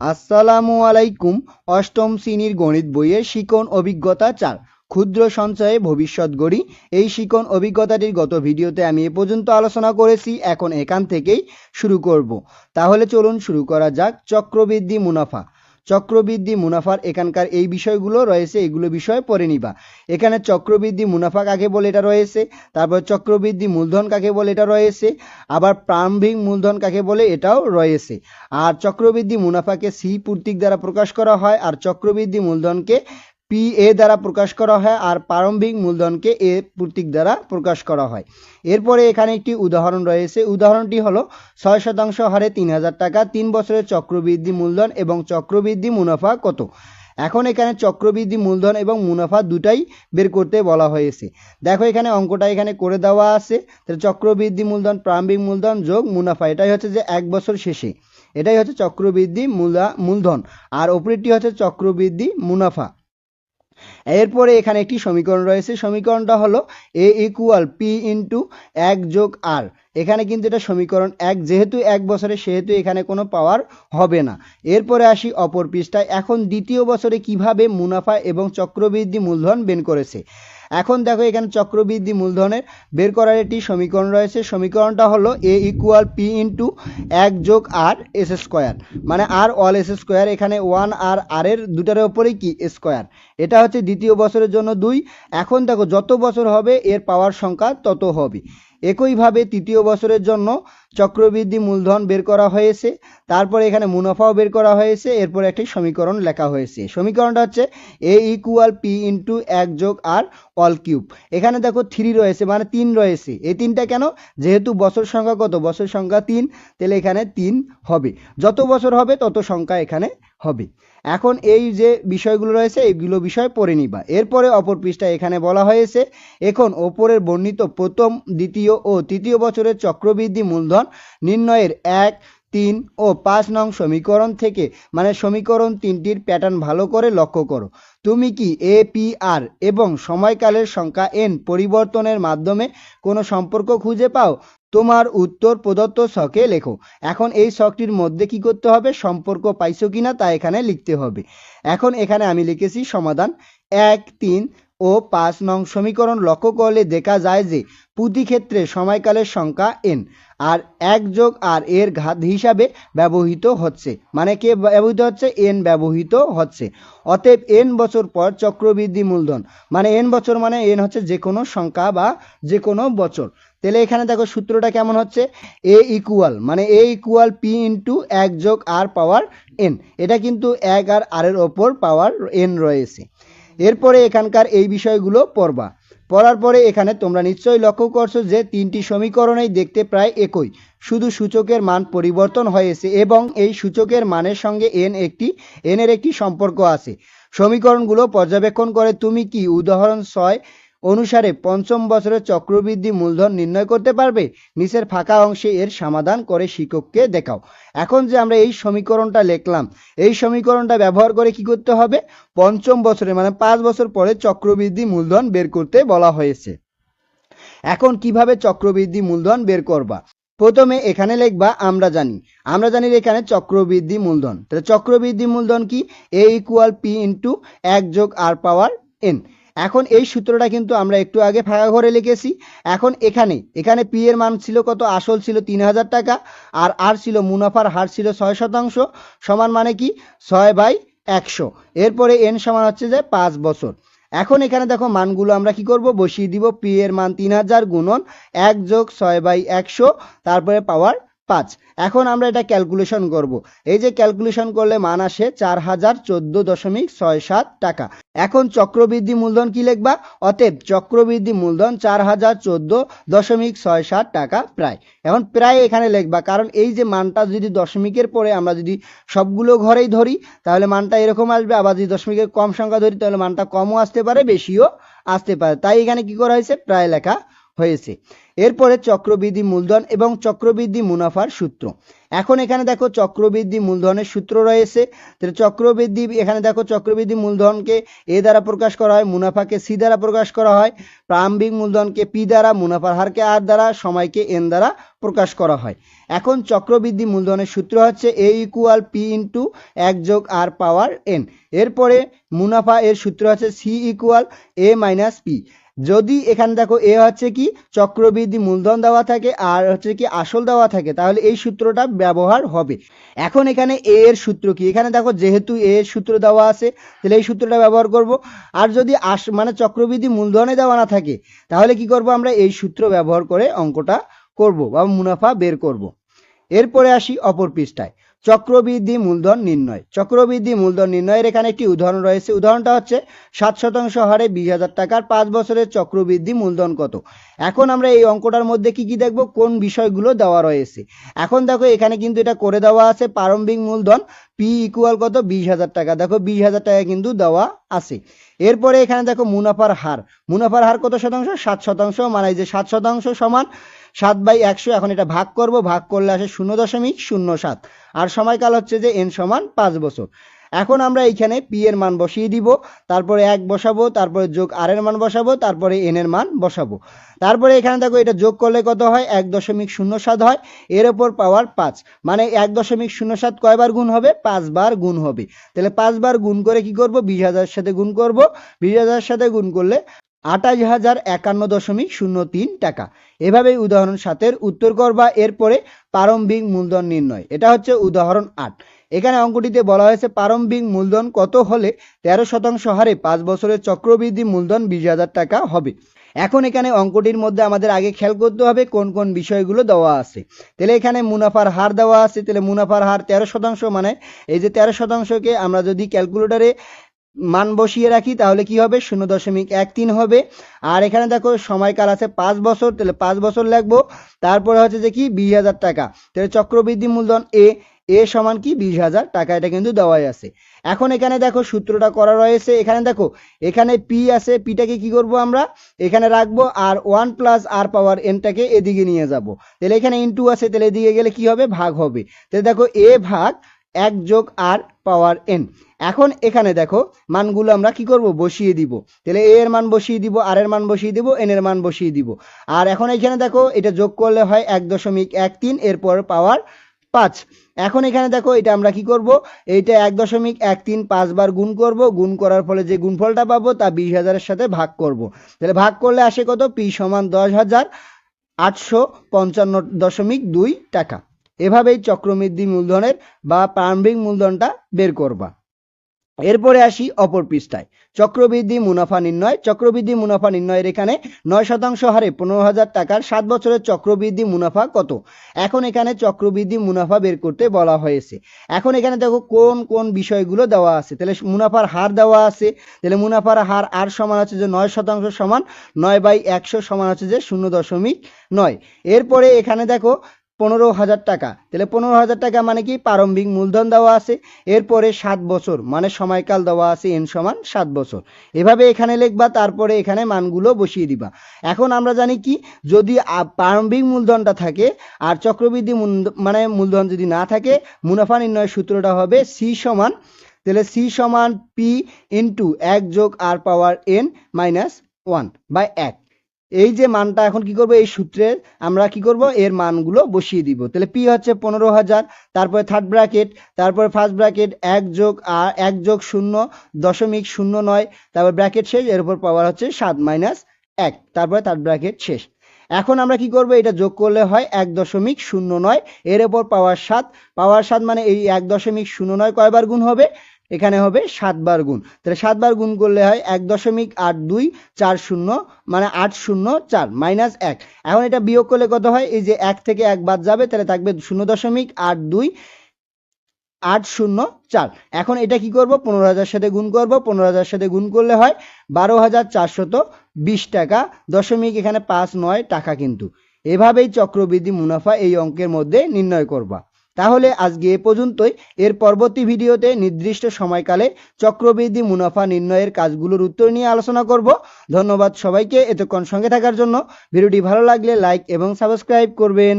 আসসালামু আলাইকুম, অষ্টম শ্রেণির গণিত বইয়ের শিকন অভিজ্ঞতা চার। ক্ষুদ্র সঞ্চয়ে ভবিষ্যৎ গড়ি। এই শিকন অভিজ্ঞতাটির গত ভিডিওতে আমি এ পর্যন্ত আলোচনা করেছি, এখন এখান থেকেই শুরু করব। তাহলে চলুন শুরু করা যাক, চক্রবৃদ্ধি মুনাফা। চক্রবৃদ্ধি মুনাফার এখানকার এই বিষয়গুলো রয়েছে, এগুলো বিষয় পড়ে নিবা। এখানে চক্রবৃদ্ধি মুনাফা কাকে বলে এটা রয়েছে, তারপর চক্রবৃদ্ধি মূলধন কাকে বলে এটা রয়েছে, আবার প্রারম্ভিক মূলধন কাকে বলে এটাও রয়েছে। আর চক্রবৃদ্ধি মুনাফাকে সি পূর্তিক দ্বারা প্রকাশ করা হয়, আর চক্রবৃদ্ধি মূলধনকে পি এ দ্বারা প্রকাশ করা হয় আর প্রারম্ভিক মূলধনকে এ প্রতীক দ্বারা প্রকাশ করা হয়। এরপরে এখানে একটি উদাহরণ রয়েছে। উদাহরণটি হলো, ছয় শতাংশ হারে তিন হাজার টাকা, তিন বছরের চক্রবৃদ্ধি মূলধন এবং চক্রবৃদ্ধি মুনাফা কত? এখন এখানে চক্রবৃদ্ধি মূলধন এবং মুনাফা দুটাই বের করতে বলা হয়েছে। দেখো, এখানে অঙ্কটা এখানে করে দেওয়া আছে। তাহলে চক্রবৃদ্ধি মূলধন, প্রারম্ভিক মূলধন যোগ মুনাফা, এটাই হচ্ছে যে এক বছর শেষে। এটাই হচ্ছে চক্রবৃদ্ধি মূলা, মূলধন। আর অপরটি হচ্ছে চক্রবৃদ্ধি মুনাফা। এরপরে এখানে একটি সমীকরণ রয়েছে। সমীকরণটা হলো এ ইকুয়াল পি ইন্টু এক যোগ আর এখানে কিন্তু এটা সমীকরণ এক, যেহেতু এক বছরে সেহেতু এখানে কোনো পাওয়ার হবে না। এরপরে আসি অপর পৃষ্ঠায়। এখন দ্বিতীয় বছরে কীভাবে মুনাফা এবং চক্রবৃদ্ধি মূলধন বের করেছে? এখন দেখো এখানে চক্রবৃদ্ধি মূলধনের বের করার একটি সমীকরণ রয়েছে। সমীকরণটা হলো এ ইকুয়াল পি ইন্টু এক যোগ আর এস স্কোয়ার মানে আর অল এস স্কোয়ার এখানে ওয়ান আর আর এর দুটার ওপরেই কি স্কোয়ার এটা হচ্ছে দ্বিতীয় বছরের জন্য দুই। এখন দেখো যত বছর হবে, এর পাওয়ার সংখ্যা তত হবে। একইভাবে তৃতীয় বছরের জন্য চক্রবৃদ্ধি মূলধন বের করা হয়েছে, তারপরে এখানে মুনাফাও বের করা হয়েছে, এরপর একটি সমীকরণ লেখা হয়েছে। সমীকরণটা হচ্ছে এ ইকুয়াল পি ইন্টু এক যোগ আর অল কিউব এখানে দেখো থ্রি রয়েছে মানে তিন রয়েছে। এই তিনটা কেন? যেহেতু বছর সংখ্যা কত? বছর সংখ্যা তিন, তাহলে এখানে তিন হবে। যত বছর হবে, তত সংখ্যা এখানে হবে। এখন এই যে বিষয়গুলো রয়েছে, এইগুলো বিষয় পড়ে নিবা। এরপরে অপর পৃষ্ঠায় এখানে বলা হয়েছে, এখন ওপরের বর্ণিত প্রথম, দ্বিতীয় ও তৃতীয় বছরের চক্রবৃদ্ধি মূলধন নির্ণয়ের এক, তিন ও পাঁচ নং সমীকরণ থেকে মানে সমীকরণ তিনটির প্যাটার্ন ভালো করে লক্ষ্য করো। তুমি কি এ পি আর এবং সময়কালের সংখ্যা এন পরিবর্তনের মাধ্যমে কোনো সম্পর্ক খুঁজে পাও? তোমার উত্তর প্রদত্ত ছকে লেখো। এখন এই ছকটির মধ্যে কি করতে হবে? সম্পর্ক পাইছো কিনা তা এখানে লিখতে হবে। এখন এখানে আমি লিখেছি সমাধান। এক, তিন ও পাঁচ নং সমীকরণ লক্ষ্য করলে দেখা যায় যে প্রতি ক্ষেত্রে সময়কালের সংখ্যা এন আর এক যোগ আর এর ঘাত হিসাবে ব্যবহৃত হচ্ছে। মানে কে ব্যবহৃত হচ্ছে? এন ব্যবহৃত হচ্ছে। অতএব এন বছর পর চক্রবৃদ্ধি মূলধন। মানে এন বছর মানে এন হচ্ছে যে কোনো সংখ্যা বা যে কোনো বছর। তাহলে এখানে দেখো সূত্রটা কেমন হচ্ছে? এ ইকুয়াল মানে এ ইকুয়াল পি ইন্টু এক যোগ আর পাওয়ার এন এটা কিন্তু এক আর আর এর ওপর পাওয়ার এন রয়েছে। এরপরে এখানকার এই বিষয়গুলো পড়বা। পড়ার পরে এখানে তোমরা নিশ্চয়ই লক্ষ্য করছ যে তিনটি সমীকরণেই দেখতে প্রায় একই। শুধু সূচকের মান পরিবর্তন হয়েছে এবং এই সূচকের মানের সঙ্গে এন একটি এন এর একটি সম্পর্ক আছে। সমীকরণগুলো পর্যবেক্ষণ করে তুমি কি? উদাহরণ ছয় অনুসারে পঞ্চম বছরের চক্রবৃদ্ধি মূলধন নির্ণয় করতে পারবে। নিচের ফাঁকা অংশে এর সমাধান করে শিক্ষককে দেখাও। এখন যে আমরা এই সমীকরণটা লিখলাম, এই সমীকরণটা ব্যবহার করে কি করতে হবে? পঞ্চম বছরে মানে পাঁচ বছর পরে চক্রবৃদ্ধি মূলধন বের করতে বলা হয়েছে। এখন কীভাবে চক্রবৃদ্ধি মূলধন বের করবা? প্রথমে এখানে লিখবা, আমরা জানি। আমরা জানি এখানে চক্রবৃদ্ধি মূলধন। তাহলে চক্রবৃদ্ধি মূলধন কি? এ ইকুয়াল পি ইন্টু এক যোগ আর পাওয়ার এন এখন এই সূত্রটা কিন্তু আমরা একটু আগে ফাঁকা ঘরে লিখেছি। এখন এখানে এখানে পি এর মান ছিল কত? আসল ছিল তিন হাজার টাকা, আর আর ছিল মুনাফার হার ছিল ছয় শতাংশ, সমান মানে কি? ছয় বাই একশো। এরপরে এন সমান হচ্ছে যে পাঁচ বছর। এখন এখানে দেখো মানগুলো আমরা কি করব? বসিয়ে দিব পি এর মান তিন হাজার গুণন এক যোগ ছয় বাই একশো, তারপরে পাওয়ার পাঁচ। এখন আমরা এটা ক্যালকুলেশন করব। এই যে ক্যালকুলেশন করলে মান আসে চার হাজার চোদ্দ দশমিক ছয় সাত টাকা। এখন চক্রবৃদ্ধি মূলধন কি লিখবা? অতএব চক্রবৃদ্ধি মূলধন চার হাজার চোদ্দ দশমিক ছয় সাত টাকা প্রায়। এখন প্রায় এখানে লিখবা, কারণ এই যে মানটা যদি দশমিকের পরে আমরা যদি সবগুলো ঘরেই ধরি, তাহলে মানটা এরকম আসবে। আবার যদি দশমিকের কম সংখ্যা ধরি, তাহলে মানটা কমও আসতে পারে, বেশিও আসতে পারে। তাই এখানে কি করা হয়েছে? প্রায় লেখা হয়েছে। এরপরে চক্রবৃদ্ধি মূলধন এবং চক্রবৃদ্ধি মুনাফার সূত্র। এখন এখানে দেখো চক্রবৃদ্ধি মূলধনের সূত্র রয়েছে। চক্রবৃদ্ধি, এখানে দেখো চক্রবৃদ্ধি মূলধনকে এ দ্বারা প্রকাশ করা হয়, মুনাফাকে সি দ্বারা প্রকাশ করা হয়, প্রারম্ভিক মূলধনকে পি দ্বারা, মুনাফার হারকে আর দ্বারা, সময়কে এন দ্বারা প্রকাশ করা হয়। এখন চক্রবৃদ্ধি মূলধনের সূত্র হচ্ছে এ ইকুয়াল পি ইন্টু এক যোগ আর পাওয়ার এন এরপরে মুনাফা এর সূত্র হচ্ছে C equal A minus P. যদি এখানে দেখো এ হচ্ছে কি চক্রবৃদ্ধি মূলধন দেওয়া থাকে আর হচ্ছে কি আসল দেওয়া থাকে, তাহলে এই সূত্রটা ব্যবহার হবে। এখন এখানে এ এর সূত্র কি? এখানে দেখো যেহেতু এ এর সূত্র দেওয়া আছে, তাহলে এই সূত্রটা ব্যবহার করব। আর যদি আস মানে চক্রবৃদ্ধি মূলধনে দেওয়া না থাকে, তাহলে কি করব আমরা এই সূত্র ব্যবহার করে অঙ্কটা করব বা মুনাফা বের করব। এরপরে আসি অপর পৃষ্ঠায়। চক্রবৃদ্ধি মূলধন নির্ণয়। চক্রবৃদ্ধি মূলধন নির্ণয়ের এখানে একটি উদাহরণ রয়েছে। উদাহরণটা হচ্ছে, সাত শতাংশ হারে বিশ হাজার টাকার পাঁচ বছরের চক্রবৃদ্ধি মূলধন কত? এখন আমরা এই অঙ্কটার মধ্যে কি কি দেখব? কোন বিষয়গুলো দেওয়া রয়েছে? এখন দেখো, এখানে কিন্তু এটা করে দেওয়া আছে, প্রারম্ভিক মূলধন পি ইকুয়াল কত? বিশ হাজার টাকা। দেখো, বিশ হাজার টাকা কিন্তু দেওয়া আছে। এরপরে এখানে দেখো, মুনাফার হার। মুনাফার হার কত শতাংশ? সাত শতাংশ। মানে যে সাত শতাংশ সমান সাত বাই একশো, এখন এটা ভাগ করব, ভাগ করলে আসে শূন্য দশমিক শূন্য সাত। আর সময়কাল হচ্ছে যে এন সমান পাঁচ বছর। এখন আমরা এইখানে পি এর মান বসিয়ে দিব, তারপরে এক বসাবো, তারপরে যোগ আর এর মান বসাবো, তারপরে এন এর মান বসাবো। তারপরে এখানে দেখো এটা যোগ করলে কত হয়? এক দশমিক শূন্য সাত হয়, এর ওপর পাওয়ার পাঁচ। মানে এক দশমিক শূন্য সাত কয়বার গুণ হবে? পাঁচবার গুণ হবে। তাহলে পাঁচবার গুণ করে কি করব? বিশ হাজারের সাথে গুণ করব। বিশ হাজারের সাথে গুণ করলে আটাশ হাজার একান্ন দশমিক শূন্য তিন টাকা। এভাবেই উদাহরণ সাতের উত্তর করবা এরপরে প্রারম্ভিক মূলধন নির্ণয়। এটা হচ্ছে উদাহরণ আট। এখানে অঙ্কটিতে বলা হয়েছে প্রারম্ভিক মূলধন কত হলে তেরো শতাংশ হারে পাঁচ বছরের চক্রবৃদ্ধি মূলধন বিশ হাজার টাকা হবে। এখন এখানে অঙ্কটির মধ্যে আমাদের আগে খেয়াল করতে হবে কোন কোন বিষয়গুলো দেওয়া আছে। তাহলে এখানে মুনাফার হার দেওয়া আছে। তাহলে মুনাফার হার তেরো শতাংশ মানে এই যে তেরো শতাংশকে আমরা যদি ক্যালকুলেটারে মান বসিয়ে রাখি, তাহলে কি হবে? শূন্য দশমিক এক তিন হবে। আর এখানে দেখো, সময়কাল আছে পাঁচ বছর, তাহলে পাঁচ বছর লাগবো। তারপরে হচ্ছে যে কি? বিশ হাজার টাকা। তাহলে চক্রবৃদ্ধি মূলধন এ এ সমান কি? বিশ হাজার টাকা। এটা কিন্তু দেওয়াই আছে। এখন এখানে দেখো, সূত্রটা করা রয়েছে। এখানে দেখো, এখানে পি আছে। পিটাকে কি করব আমরা? এখানে রাখব আর ওয়ান প্লাস আর পাওয়ার এনটাকে এদিকে নিয়ে যাব। তাহলে এখানে ইনটু আছে, তাহলে এদিকে গেলে কি হবে? ভাগ হবে। তাহলে দেখো এ ভাগ এক যোগ আর পাওয়ার এন এখন এখানে দেখো, মানগুলো আমরা কি করব? বসিয়ে দিব। তাহলে এ এর মান বসিয়ে দিব আর এর মান বসিয়ে দিব এন এর মান বসিয়ে দিব। আর এখন এখানে দেখো, এটা যোগ করলে হয় এক দশমিক এক তিন, এরপর পাওয়ার পাঁচ। এখন এখানে দেখো, এটা আমরা কি করব? এইটা এক দশমিক এক তিন পাঁচবার গুণ করব। গুণ করার ফলে যে গুণফলটা পাবো, তা বিশ হাজারের সাথে ভাগ করব। তাহলে ভাগ করলে আসে কত? পি সমান দশ হাজার আটশো পঞ্চান্ন দশমিক দুই টাকা। এভাবেই চক্রবৃদ্ধি মূলধনের বা প্রারম্ভিক মূলধনটা বের করবা। এরপরে আসি অপর পৃষ্ঠায়। চক্রবৃদ্ধি মুনাফা নির্ণয়। চক্রবৃদ্ধি মুনাফা নির্ণয়ের এখানে নয় শতাংশ হারে পনেরো হাজার টাকার সাত বছরের চক্রবৃদ্ধি মুনাফা কত? এখন এখানে চক্রবৃদ্ধি মুনাফা বের করতে বলা হয়েছে। এখন এখানে দেখো কোন কোন বিষয়গুলো দেওয়া আছে। তাহলে মুনাফার হার দেওয়া আছে। তাহলে মুনাফার হার আর সমান আছে যে নয় শতাংশ সমান নয় বাই একশো সমান আছে যে শূন্য দশমিক নয়। এরপরে এখানে দেখো পনেরো হাজার টাকা। তাহলে পনেরো হাজার টাকা মানে কি? প্রারম্ভিক মূলধন দেওয়া আছে, এরপরে সাত বছর মানে সময়কাল দেওয়া আছে এন সমান সাত বছর। এভাবে এখানে লিখবা, তারপরে এখানে মানগুলো বসিয়ে দিবা। এখন আমরা জানি কি? যদি প্রারম্ভিক মূলধনটা থাকে, আর চক্রবৃদ্ধি মানে মূলধন যদি না থাকে, মুনাফা নির্ণয়ের সূত্রটা হবে সি সমান, তাহলে সি সমান পি ইন্টু এক যোগ R power N minus one by এক। এই যে মানটা এখন কি করব? এই সূত্রের আমরা কি করব? এর মানগুলো বসিয়ে দিব। তাহলে পি হচ্ছে পনেরো হাজার, তারপরে থার্ড ব্র্যাকেট তারপরে ফার্স্ট ব্র্যাকেট এক যোগ আর এক যোগ শূন্য দশমিক শূন্য নয়, তারপর ব্র্যাকেট শেষ, এর উপর পাওয়ার হচ্ছে সাত মাইনাস এক, তারপরে থার্ড ব্র্যাকেট শেষ। এখন আমরা কি করব? এটা যোগ করলে হয় এক দশমিক শূন্য নয়, এর উপর পাওয়ার সাত পাওয়ার সাত মানে এই এক দশমিক শূন্য নয় কয়বার গুণ হবে? এখানে হবে সাতবার গুণ। তাহলে সাতবার গুণ করলে হয় এক দশমিক আট দুই চার শূন্য মানে আট শূন্য চার মাইনাস এক। এখন এটা বিয়োগ করলে কত হয়? এই যে এক থেকে এক বাদ যাবে, তাহলে থাকবে শূন্য দশমিক আট দুই আট শূন্য চার। এখন এটা কি করব? পনেরো হাজার সাথে গুণ করব। পনেরো হাজার সাথে গুণ করলে হয় বারো হাজার চারশত বিশ টাকা। দশমিক এখানে পাঁচ নয় টাকা কিন্তু। এভাবেই চক্রবৃদ্ধি মুনাফা এই অঙ্কের মধ্যে নির্ণয় করবা। তাহলে আজকে এ পর্যন্তই। এর পরবর্তী ভিডিওতে নির্দিষ্ট সময়কালে চক্রবৃদ্ধি মুনাফা নির্ণয়ের কাজগুলোর উত্তর নিয়ে আলোচনা করব। ধন্যবাদ সবাইকে এতক্ষণ সঙ্গে থাকার জন্য। ভিডিওটি ভালো লাগলে লাইক এবং সাবস্ক্রাইব করবেন।